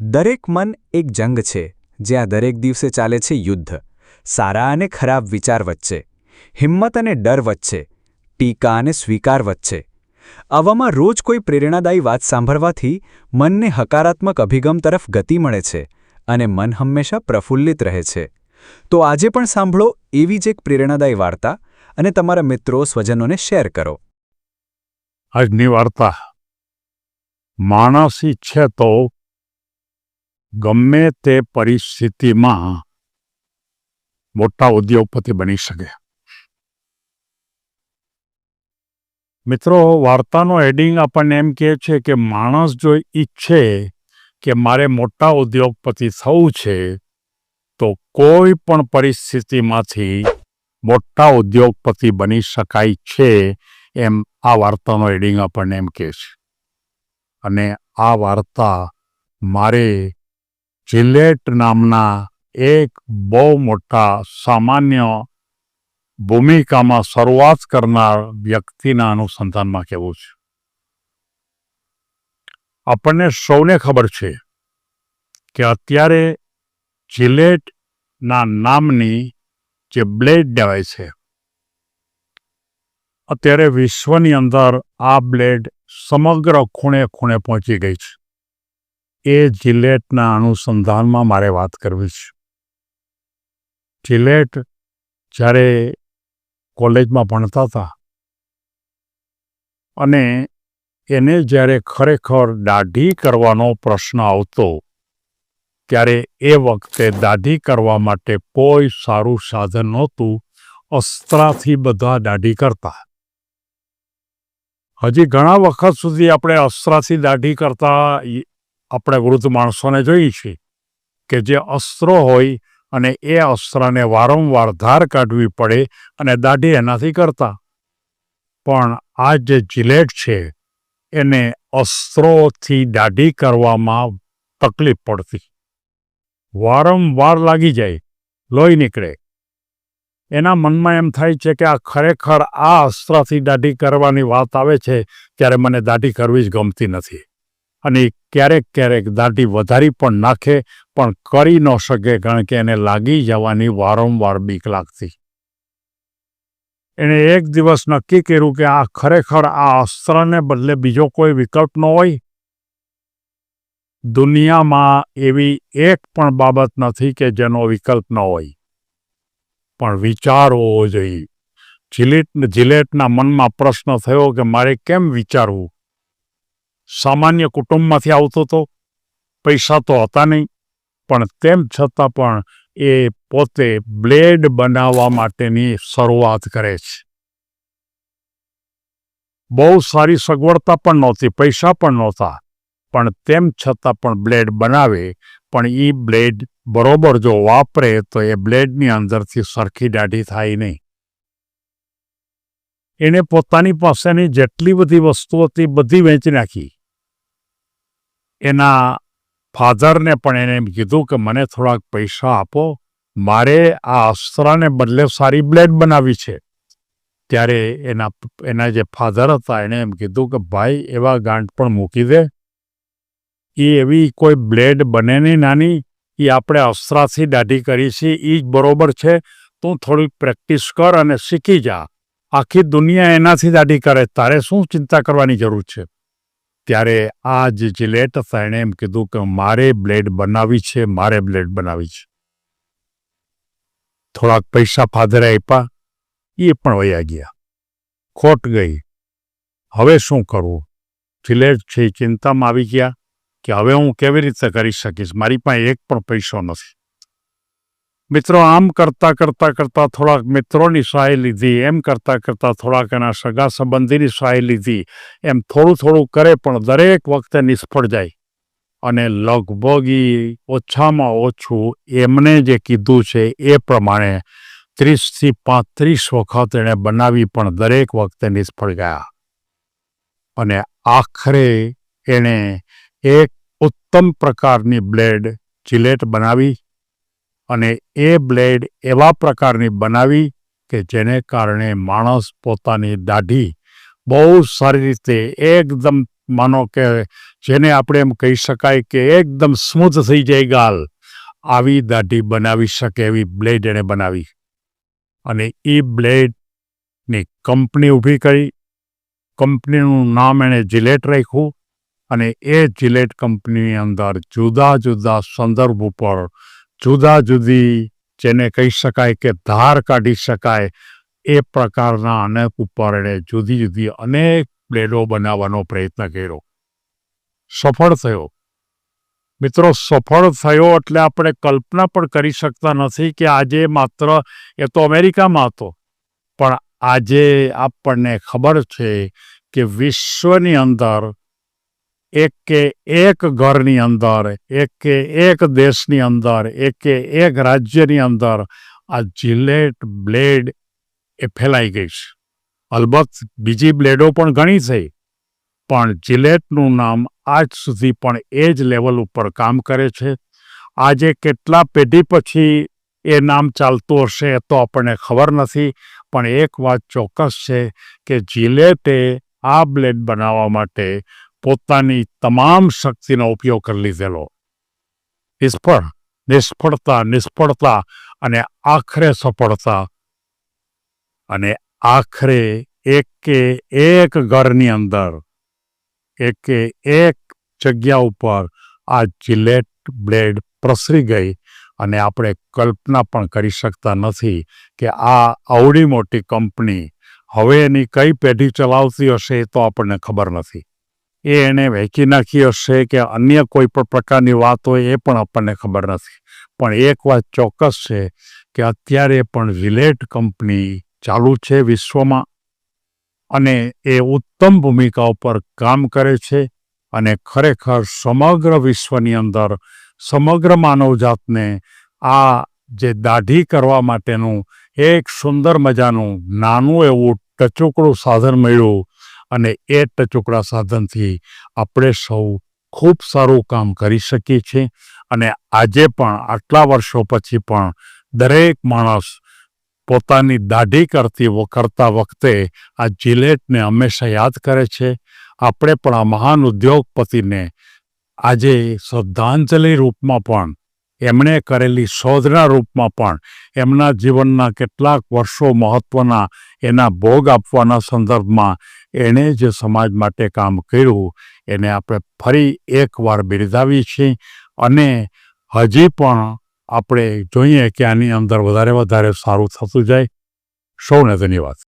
દરેક મન એક જંગ છે જ્યાં દરેક દિવસે ચાલે છે યુદ્ધ. સારા અને ખરાબ વિચાર વચ્ચે, હિંમત અને ડર વચ્ચે, ટીકા અને સ્વીકાર વચ્ચે. આવામાં રોજ કોઈ પ્રેરણાદાયી વાત સાંભળવાથી મનને હકારાત્મક અભિગમ તરફ ગતિ મળે છે અને મન હંમેશા પ્રફુલ્લિત રહે છે. તો આજે પણ સાંભળો એવી જ એક પ્રેરણાદાયી વાર્તા અને તમારા મિત્રો સ્વજનોને શેર કરો. આજની વાર્તા, માણસ ઈચ્છે તો ગમે તે પરિસ્થિતિમાં મોટા ઉદ્યોગપતિ બની શકે. મિત્રો, વાર્તાનો હેડિંગ આપણને એમ કહે છે કે માણસ જો ઈચ્છે કે મારે મોટા ઉદ્યોગપતિ થવું છે, તો કોઈ પણ પરિસ્થિતિમાંથી મોટા ઉદ્યોગપતિ બની શકાય છે એમ આ વાર્તાનો હેડિંગ આપણને એમ કહે છે. અને આ વાર્તા મારે જિલેટ નામના એક બહુ મોટા સામાન્ય ભૂમિકામાં શરૂઆત કરનાર વ્યક્તિના અનુસંધાનમાં કહેવું છે. આપણને સૌને ખબર છે કે અત્યારે જિલેટના નામની જે બ્લેડ દેવાય છે, અત્યારે વિશ્વની અંદર આ બ્લેડ સમગ્ર ખૂણે ખૂણે પહોંચી ગઈ છે. એ જિલેટના અનુસંધાનમાં મારે વાત કરવી છે. જિલેટ જ્યારે કોલેજમાં ભણતા હતા અને એને જ્યારે ખરેખર દાઢી કરવાનો પ્રશ્ન આવતો, ત્યારે એ વખતે દાઢી કરવા માટે કોઈ સારું સાધન નહોતું, અસ્ત્રાથી બધા દાઢી કરતા. હજી ઘણા વખત સુધી આપણે અસ્ત્રાથી દાઢી કરતા આપણે વૃદ્ધ માણસોને જોઈએ છીએ કે જે અસ્ત્રો હોય અને એ અસ્ત્રને વારંવાર ધાર કાઢવી પડે અને દાઢી એનાથી કરતા. પણ આ જે જિલેટ છે, એને અસ્ત્રોથી દાઢી કરવામાં તકલીફ પડતી. વારંવાર લાગી જાય, લોહી નીકળે. એના મનમાં એમ થાય છે કે આ ખરેખર આ અસ્ત્રથી દાઢી કરવાની વાત આવે છે, ત્યારે મને દાઢી કરવી જ ગમતી નથી. અને ક્યારેક ક્યારેક દાઢી વધારી પણ નાખે, પણ કરી ન શકે કારણ કે એને લાગી જવાની વારંવાર બીક લાગતી. એણે એક દિવસ નક્કી કર્યું કે આ ખરેખર આ અસ્ત્રને બદલે બીજો કોઈ વિકલ્પ ન હોય. દુનિયામાં એવી એક પણ બાબત નથી કે જેનો વિકલ્પ ન હોય. પણ વિચાર હોવો જોઈએ. જિલેટ, જિલેટના મનમાં પ્રશ્ન થયો કે મારે કેમ વિચારવું? સામાન્ય કુટુંબમાંથી આવતો તો પૈસા તો હતા નહીં, પણ તેમ છતાં પણ એ પોતે બ્લેડ બનાવવા માટેની શરૂઆત કરે છે. બહુ સારી સગવડતા પણ નહોતી, પૈસા પણ નહોતા, પણ તેમ છતાં પણ બ્લેડ બનાવે, પણ એ બ્લેડ બરોબર જો વાપરે તો એ બ્લેડની અંદરથી સરખી દાઢી થાય નહીં. એણે પોતાની પાસેની જેટલી બધી વસ્તુ હતી બધી વેચી નાખી. એના ફાધરને પણ એને એમ કીધું કે મને થોડાક પૈસા આપો. મારે આ અસ્ત્રને બદલે સારી બ્લેડ બનાવી છે. ત્યારે એના એના જે ફાધર હતા એણે એમ કીધું કે, ભાઈ, એવા ગાંઠ પણ મૂકી દે. એ એવી કોઈ બ્લેડ બને નહીં નાની. એ આપણે અસ્ત્રાથી દાઢી કરી છે. એ જ બરોબર છે. તું થોડીક પ્રેક્ટિસ કર અને શીખી જા. આખી દુનિયા એનાથી દાઢી કરે. તારે શું ચિંતા કરવાની જરૂર છે? ત્યારે આ જે જિલેટ હતા એણે એમ કીધું કે મારે બ્લેડ બનાવી છે, મારે બ્લેડ બનાવી છે. થોડાક પૈસા ફાધરે આપ્યા એ પણ વયા ગયા. ખોટ ગઈ. હવે શું કરવું? જિલેટ છે ચિંતામાં આવી ગયા કે હવે હું કેવી રીતે કરી શકીશ? મારી પાસે એક પણ પૈસો નથી. મિત્રો, આમ કરતા કરતા કરતા થોડાક મિત્રોની સહાય લીધી, એમ કરતા કરતા થોડાક એના સગા સંબંધીની સહાય લીધી. એમ થોડું થોડું કરે પણ દરેક વખતે નિષ્ફળ જાય. અને લગભગ એ ઓછામાં ઓછું એમને જે કીધું છે એ પ્રમાણે ત્રીસથી પાંત્રીસ વખત એણે બનાવી પણ દરેક વખતે નિષ્ફળ ગયા. અને આખરે એણે એક ઉત્તમ પ્રકારની બ્લેડ જિલેટ બનાવી. અને એ બ્લેડ એવા પ્રકારની બનાવી કે જેને કારણે માણસ પોતાની દાઢી બહુ સારી રીતે એકદમ, માનો કે જેને આપણે એમ કહી શકાય કે એકદમ સ્મૂથ થઈ જાય ગાલ, આવી દાઢી બનાવી શકે એવી બ્લેડ એણે બનાવી. અને એ બ્લેડની કંપની ઊભી કરી. કંપનીનું નામ એણે જિલેટ રાખ્યું અને એ જિલેટ કંપનીની અંદર જુદા જુદા સંદર્ભ ઉપર જુદા જુદી જેને કહી શકાય કે ધાર કાઢી શકાય, એ પ્રકારના અનેક ઉપર એણે જુદી જુદી અનેક બ્લેડો બનાવવાનો પ્રયત્ન કર્યો. સફળ થયો. મિત્રો, સફળ થયો એટલે આપણે કલ્પના પણ કરી શકતા નથી કે આજે માત્ર, એ તો અમેરિકામાં હતો, પણ આજે આપણને ખબર છે કે વિશ્વની અંદર એક કે એક ઘરની અંદર, એક કે એક દેશની અંદર, એક કે એક રાજ્યની અંદર આ જિલેટ બ્લેડ એ ફેલાઈ ગઈ છે. અલબત્ત બીજી બ્લેડો પણ ઘણી છે, પણ જિલેટનું નામ આજ સુધી પણ એ જ લેવલ ઉપર કામ કરે છે. આજે કેટલા પેઢી પછી એ નામ ચાલતું હશે એ તો આપણને ખબર નથી, પણ એક વાત ચોક્કસ છે કે જિલેટે આ બ્લેડ બનાવવા માટે પોતાની તમામ શક્તિનો ઉપયોગ કરી લીધેલો. નિષ્ફળ, નિષ્ફળતા નિષ્ફળતા અને આખરે સફળતા. અને આખરે એકે એક ઘરની અંદર, એકે એક જગ્યા ઉપર આ જિલેટ બ્લેડ પ્રસરી ગઈ અને આપણે કલ્પના પણ કરી શકતા નથી કે આ આવડી મોટી કંપની હવે એની કઈ પેઢી ચલાવતી હશે એ તો આપણને ખબર નથી. એ એણે વહેંચી નાખી હશે કે અન્ય કોઈ પણ પ્રકારની વાત હોય એ પણ આપણને ખબર નથી. પણ એક વાત ચોક્કસ છે કે અત્યારે પણ વિલેટ કંપની ચાલુ છે વિશ્વમાં અને એ ઉત્તમ ભૂમિકા ઉપર કામ કરે છે અને ખરેખર સમગ્ર વિશ્વની અંદર સમગ્ર માનવજાતને આ જે દાઢી કરવા માટેનું એક સુંદર મજાનું નાનું એવું ટચુકડું સાધન મળ્યું અને એ ટચુકડા સાધનથી આપણે સૌ ખૂબ સારું કામ કરી શકીએ છીએ. અને આજે પણ, આટલા વર્ષો પછી પણ દરેક માણસ પોતાની દાઢી કરતી કરતા વખતે આ જિલેટને હંમેશા યાદ કરે છે. આપણે પણ આ મહાન ઉદ્યોગપતિને આજે શ્રદ્ધાંજલિ રૂપમાં પણ એમણે કરેલી શોધના રૂપમાં પણ એમના જીવનના કેટલાક વર્ષો મહત્વના એના ભોગ આપવાના સંદર્ભમાં એણે જે સમાજ માટે કામ કર્યું, એને આપણે ફરી એકવાર બિરદાવીએ છીએ અને હજી પણ આપણે જોઈએ કે આની અંદર વધારે વધારે સારું થતું જાય. સૌને ધન્યવાદ.